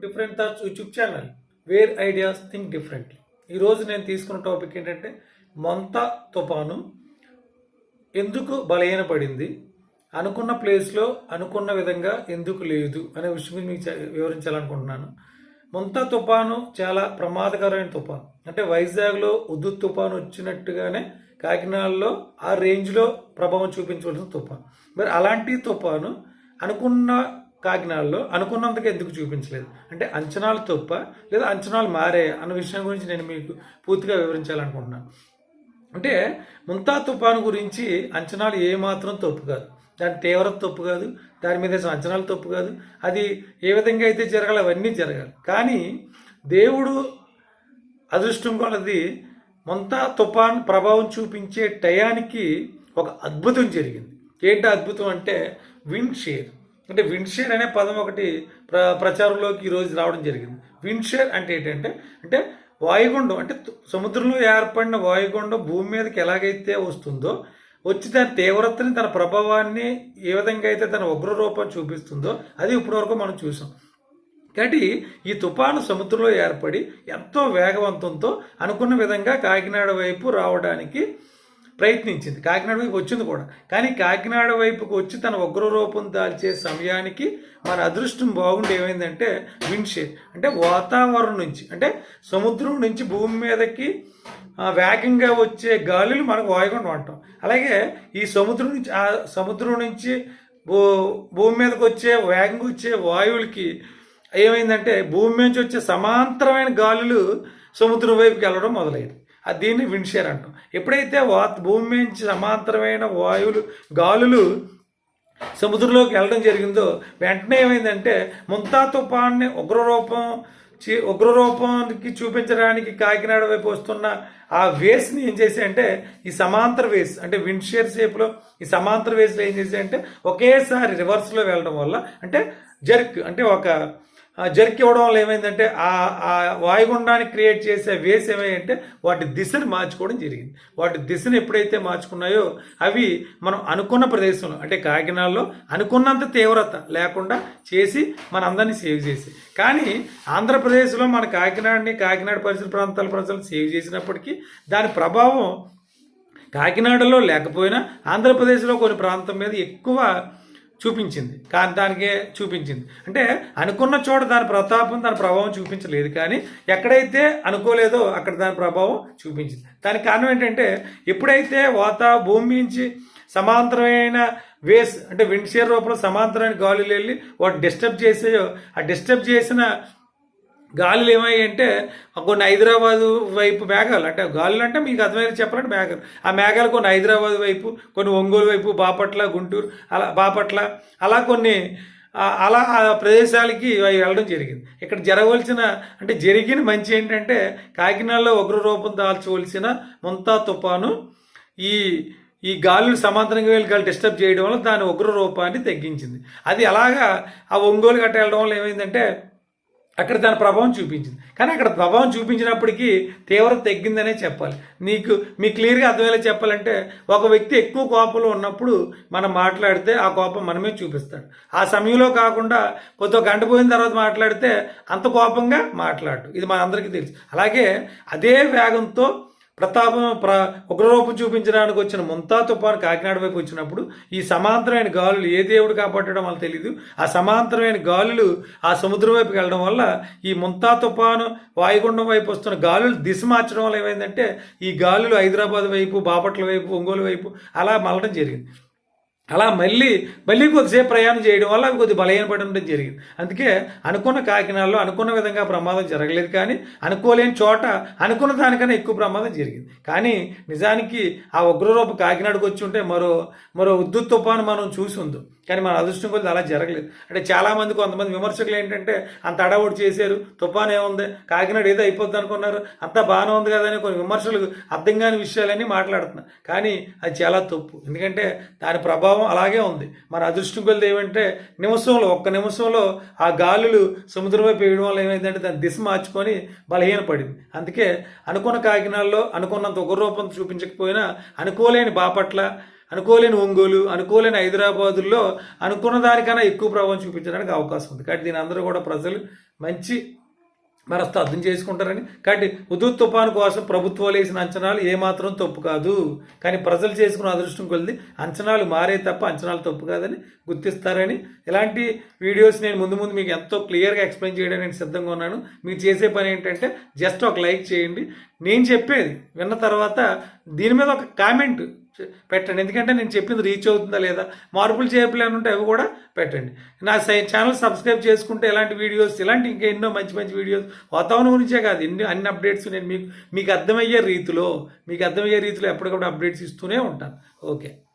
Different thoughts YouTube channel where ideas think differently ఈరోజు నేను తీసుకున్న టాపిక్ ఏంటంటే మొంత తుఫాను ఎందుకు బలహీనపడింది? అనుకున్న ప్లేస్లో అనుకున్న విధంగా ఎందుకు లేదు? అనే విషయం గురించి మీకు వివరించాలనుకుంటున్నాను. మొంత తుఫాను చాలా ప్రమాదకరమైన తుఫాను అంటే వైజాగ్లో ఉద్దు తుఫాను వచ్చినట్టుగానే కాకినాడలో ఆ రేంజ్లో ప్రభావం చూపించవలసిన తుఫాను మరి అలాంటి తుఫాను అనుకున్న కాకినాడలో అనుకున్నందుకు ఎందుకు చూపించలేదు? అంటే అంచనాలు తప్ప లేదా అంచనాలు మారే అన్న విషయం గురించి నేను మీకు పూర్తిగా వివరించాలనుకుంటున్నాను. అంటే ముంతా తుఫాను గురించి అంచనాలు ఏమాత్రం తప్పు కాదు. దాని తీవ్రత తప్పు కాదు. దాని మీద అంచనాలు తప్పు కాదు. అది ఏ విధంగా అయితే జరగాలి అవన్నీ జరగాలి. కానీ దేవుడు అదృష్టం కొలది ముంతా తుఫాన్ ప్రభావం చూపించే టయానికి ఒక అద్భుతం జరిగింది. ఏంటి అద్భుతం అంటే విండ్ షేర్. అంటే విండ్షేర్ అనే పదం ఒకటి ప్ర ప్రచారంలోకి ఈరోజు రావడం జరిగింది. విండ్షేర్ అంటే ఏంటంటే అంటే వాయుగుండం అంటే సముద్రంలో ఏర్పడిన వాయుగుండం భూమి మీదకి ఎలాగైతే వస్తుందో వచ్చి దాని తీవ్రతని తన ప్రభావాన్ని ఏ విధంగా అయితే తన ఉగ్రరూపం చూపిస్తుందో అది ఇప్పటివరకు మనం చూసాం. కాబట్టి ఈ తుఫాను సముద్రంలో ఏర్పడి ఎంతో వేగవంతంతో అనుకున్న విధంగా కాకినాడ వైపు రావడానికి ప్రయత్నించింది. కాకినాడ వైపు వచ్చింది కూడా. కానీ కాకినాడ వైపుకు వచ్చి తన ఉగ్రరూపం దాల్చే సమయానికి మన అదృష్టం బాగుండి ఏమైందంటే విండ్షేర్ అంటే వాతావరణం నుంచి అంటే సముద్రం నుంచి భూమి మీదకి వేగంగా వచ్చే గాలులు మనకు వాయుగుండం అంటాం. అలాగే ఈ సముద్రం నుంచి ఆ సముద్రం నుంచి భూ భూమి మీదకి వచ్చే వేగంగా వచ్చే వాయువులకి ఏమైందంటే భూమి నుంచి వచ్చే సమాంతరమైన గాలులు సముద్రం వైపుకి వెళ్ళడం మొదలైంది దీన్ని విండ్షేర్ అంటాం. ఎప్పుడైతే వా భూమి నుంచి సమాంతరమైన వాయువులు గాలులు సముద్రంలోకి వెళ్ళడం జరిగిందో వెంటనే ఏమైందంటే ముంతా తుఫాన్ని ఉగ్రరూపం చీ ఉగ్రరూపానికి చూపించడానికి కాకినాడ వైపు వస్తున్న ఆ వేస్ని ఏం చేసి అంటే ఈ సమాంతర వేస్ అంటే విండ్షేర్ షేప్లో ఈ సమాంతర వేస్లో ఏం చేసి అంటే ఒకేసారి రివర్స్లో వెళ్ళడం వల్ల అంటే జర్క్ అంటే ఒక జర్క్ ఇవ్వడం వల్ల ఏమైందంటే ఆ ఆ వాయుగుండాన్ని క్రియేట్ చేసే వేస్ ఏమైందంటే వాటి దిశను మార్చుకోవడం జరిగింది. వాటి దిశను ఎప్పుడైతే మార్చుకున్నాయో అవి మనం అనుకున్న ప్రదేశంలో అంటే కాకినాడలో అనుకున్నంత తీవ్రత లేకుండా చేసి మన అందరినీ సేవ్ చేసి. కానీ ఆంధ్రప్రదేశ్లో మన కాకినాడని కాకినాడ పరిసర ప్రాంతాల ప్రజలు సేవ్ చేసినప్పటికీ దాని ప్రభావం కాకినాడలో లేకపోయినా ఆంధ్రప్రదేశ్లో కొన్ని ప్రాంతం మీద ఎక్కువ చూపించింది. కానీ దానికే చూపించింది. అంటే అనుకున్న చోట దాని ప్రతాపం దాని ప్రభావం చూపించలేదు కానీ ఎక్కడైతే అనుకోలేదో అక్కడ దాని ప్రభావం చూపించింది. దానికి కారణం ఏంటంటే ఎప్పుడైతే వాత భూమి నుంచి సమాంతరమైన వేస్ అంటే విండ్షేర్ రూపంలో సమాంతరమైన గాలులు వెళ్ళి వాటి డిస్టర్బ్ చేసాయో ఆ డిస్టర్బ్ చేసిన గాలులు ఏమయ్యాయి అంటే కొన్ని హైదరాబాదు వైపు మేఘాలు అంటే గాలులు అంటే మీకు అర్థమైన చెప్పాలంటే మేఘాలు. ఆ మేఘాలు కొన్ని హైదరాబాద్ వైపు కొన్ని ఒంగోలు వైపు బాపట్ల గుంటూరు అలా బాపట్ల అలా కొన్ని అలా ఆ ప్రదేశాలకి అవి వెళ్ళడం జరిగింది. ఇక్కడ జరగవలసిన అంటే జరిగిన మంచి ఏంటంటే కాకినాడలో ఉగ్రరూపం దాల్చవలసిన ముంతా తుఫాను ఈ ఈ గాలులు సమాంతరంగా వెళ్ళి గాలి డిస్టర్బ్ చేయడం వల్ల దాని ఉగ్ర రూపాన్ని తగ్గించింది. అది అలాగా ఆ ఒంగోలు గట్ట వెళ్ళడం వల్ల ఏమైందంటే అక్కడ దాని ప్రభావం చూపించింది. కానీ అక్కడ ప్రభావం చూపించినప్పటికీ తీవ్రత తగ్గిందనే చెప్పాలి. నీకు మీ క్లియర్గా అర్థమయ్యేలా చెప్పాలంటే ఒక వ్యక్తి ఎక్కువ కోపంలో ఉన్నప్పుడు మనం మాట్లాడితే ఆ కోపం మనమే చూపిస్తాడు. ఆ సమయంలో కాకుండా కొద్దిగా గంట పోయిన తర్వాత మాట్లాడితే అంత కోపంగా మాట్లాడు. ఇది మన అందరికీ తెలుసు. అలాగే అదే వేగంతో ప్రతాపం ప్ర ఉగ్రరూపం చూపించడానికి వచ్చిన ముంతా తుఫాను కాకినాడ వైపు వచ్చినప్పుడు ఈ సమాంతరమైన గాలులు ఏ దేవుడు కాపాడడం వల్ల తెలియదు ఆ సమాంతరమైన గాలులు ఆ సముద్రం వైపుకి వెళ్ళడం వల్ల ఈ ముంతా తుఫాను వాయుగుండం వైపు వస్తున్న గాలులు దిశ మార్చడం వల్ల ఏమైందంటే ఈ గాలులు హైదరాబాద్ వైపు బాపట్ల వైపు ఒంగోలు వైపు అలా మలడం జరిగింది. అలా మళ్ళీ మళ్ళీ కొద్దిసేపు ప్రయాణం చేయడం వల్ల అవి కొద్ది బలహీనపడడం జరిగింది. అందుకే అనుకున్న కాకినాడలో అనుకున్న విధంగా ప్రమాదం జరగలేదు కానీ అనుకోలేని చోట అనుకున్న దానికన్నా ఎక్కువ ప్రమాదం జరిగింది. కానీ నిజానికి ఆ ఉగ్రరూప కాకినాడకు వచ్చి ఉంటే మరో మరో ఉద్దుత్ తుఫాను మనం చూసి ఉందో. కానీ మన అదృష్టం కొద్ది అలా జరగలేదు. అంటే చాలామంది కొంతమంది విమర్శకులు ఏంటంటే అంత అడవుడు చేశారు తుఫాన్ ఏముంది కాకినాడ ఏదో అయిపోద్ది అనుకున్నారు అంతా బాగానే ఉంది కదా అని కొన్ని విమర్శలు అర్థం కాని విషయాలన్నీ మాట్లాడుతున్నారు. కానీ అది చాలా తప్పు. ఎందుకంటే దాని ప్రభావం అలాగే ఉంది. మన అదృష్టం కొలిది ఏమంటే నిమిషంలో ఒక్క నిమిషంలో ఆ గాలులు సముద్రం పెయ్యడం వేయడం వల్ల ఏమైందంటే దాని దిశ మార్చుకొని బలహీనపడింది. అందుకే అనుకున్న కాకినాడలో అనుకున్నంత ఒక రూపం చూపించకపోయినా అనుకోలేని బాపట్ల అనుకోలేని ఒంగోలు అనుకోలేని హైదరాబాదుల్లో అనుకున్న దానికన్నా ఎక్కువ ప్రభావం చూపించడానికి అవకాశం ఉంది. కాబట్టి దీని అందరూ కూడా ప్రజలు మంచి మనస్తో అర్థం చేసుకుంటారని. కాబట్టి ఉదూ తుఫాను కోసం ప్రభుత్వాలు వేసిన అంచనాలు ఏమాత్రం తప్పు కాదు. కానీ ప్రజలు చేసుకున్న అదృష్టం కొలిది అంచనాలు మారే తప్ప అంచనాలు తప్పు కాదని గుర్తిస్తారని. ఇలాంటి వీడియోస్ నేను ముందు ముందు మీకు ఎంతో క్లియర్గా ఎక్స్ప్లెయిన్ చేయడానికి నేను సిద్ధంగా ఉన్నాను. మీరు చేసే పని ఏంటంటే జస్ట్ ఒక లైక్ చేయండి. నేను చెప్పేది విన్న తర్వాత దీని మీద ఒక కామెంట్ పెట్టండి. ఎందుకంటే నేను చెప్పింది రీచ్ అవుతుందా లేదా? మార్పులు చేయలేను ఉంటే అవి కూడా పెట్టండి. నా ఛానల్ సబ్స్క్రైబ్ చేసుకుంటే ఎలాంటి వీడియోస్ ఇలాంటి ఇంకా ఎన్నో మంచి మంచి వీడియోస్ వాతావరణం గురించే కాదు. ఎన్ని అన్ని అప్డేట్స్ నేను మీకు మీకు అర్థమయ్యే రీతిలో మీకు అర్థమయ్యే రీతిలో ఎప్పటికప్పుడు అప్డేట్స్ ఇస్తూనే ఉంటాను. ఓకే.